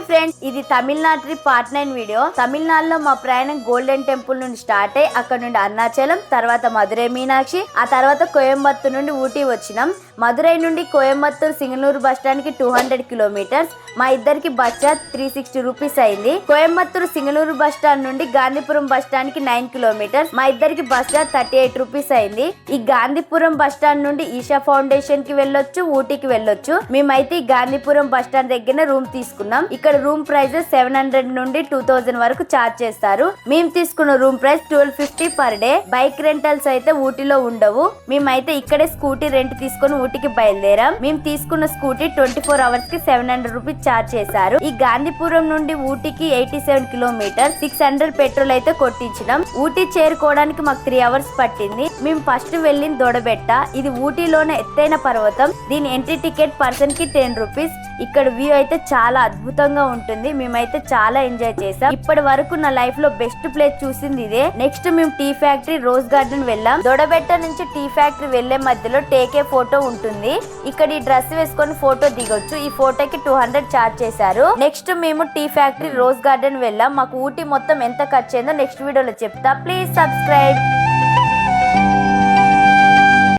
Hi friends ఇది Tamil Nadu trip part nine video. తమిళనాడులో మా ప్రయాణం గోల్డెన్ టెంపుల్ నుండి స్టార్ట్ అయ్యి అక్కడ నుండి అరుణాచలం తర్వాత మధురై మీనాక్షి ఆ తర్వాత కోయంబత్తూర్ నుండి ఊటీ వచ్చినాం. మధురై నుండి కోయంబత్తూర్ సింగనూరు బస్ స్టాండ్కి టూ హండ్రెడ్ కిలోమీటర్స్. మా ఇద్దరికి bus charge three sixty rupees అయింది. కోయంబత్తూర్ సింగనూరు బస్ స్టాండ్ నుండి గాంధీపురం బస్ స్టాండ్కి నైన్ కిలోమీటర్స్. మా ఇద్దరికి bus charge thirty eight rupees అయింది. ఈ గాంధీపురం బస్ స్టాండ్ నుండి ఈషా ఫౌండేషన్కి వెళ్ళొచ్చు ఊటీకి వెళ్ళొచ్చు. మేమైతే ఈ గాంధీపురం బస్ స్టాండ్ దగ్గర రూమ్ తీసుకున్నాం. ఇక్కడ ఇక్కడ రూమ్ ప్రైజెస్ సెవెన్ హండ్రెడ్ నుండి టూ థౌసండ్ వరకు చార్జ్ చేస్తారు. మేము తీసుకున్న room price twelve fifty per day. Bike rentals అయితే ఊటీలో ఉండవు. మేమైతే ఇక్కడే స్కూటీ రెంట్ తీసుకొని ఊటీకి బయలుదేరాం. మేము తీసుకున్న స్కూటీ ట్వంటీ ఫోర్ అవర్స్కి సెవెన్ హండ్రెడ్ రూపీస్ చార్జ్ చేశారు. ఈ గాంధీపురం నుండి ఊటీకి eighty seven kilometer six hundred petrol అయితే కొట్టించినాం. ఊటీ చేరుకోవడానికి మాకు త్రీ అవర్స్ పట్టింది. మేము ఫస్ట్ వెళ్ళిన దొడబెట్ట. ఇది ఊటీలోనే ఎత్తైన పర్వతం. దీని ఎంట్రీ టికెట్ పర్సన్కి టెన్ రూపీస్. ఇక్కడ వ్యూ అయితే చాలా అద్భుతం అద్భుతంగా ఉంటుంది. మేమైతే చాలా ఎంజాయ్ చేసాం ఇప్పటి వరకు నా లైఫ్లో బెస్ట్ ప్లేస్ చూసింది ఇదే. నెక్స్ట్ మేము టీ ఫ్యాక్టరీ రోజ్ గార్డెన్ వెళ్ళాం. దొడబెట్ట నుంచి టీ ఫ్యాక్టరీ వెళ్ళే మధ్యలో టేకే ఫోటో ఉంటుంది. ఇక్కడ ఈ డ్రెస్ వేసుకొని ఫోటో దిగొచ్చు. ఈ ఫోటోకి టూ హండ్రెడ్ చార్జ్ చేశారు. నెక్స్ట్ మేము టీ ఫ్యాక్టరీ రోజ్ గార్డెన్ వెళ్ళాం. మాకు ఊటీ మొత్తం ఎంత ఖర్చు అయిందో నెక్స్ట్ వీడియోలో చెప్తా. Please subscribe.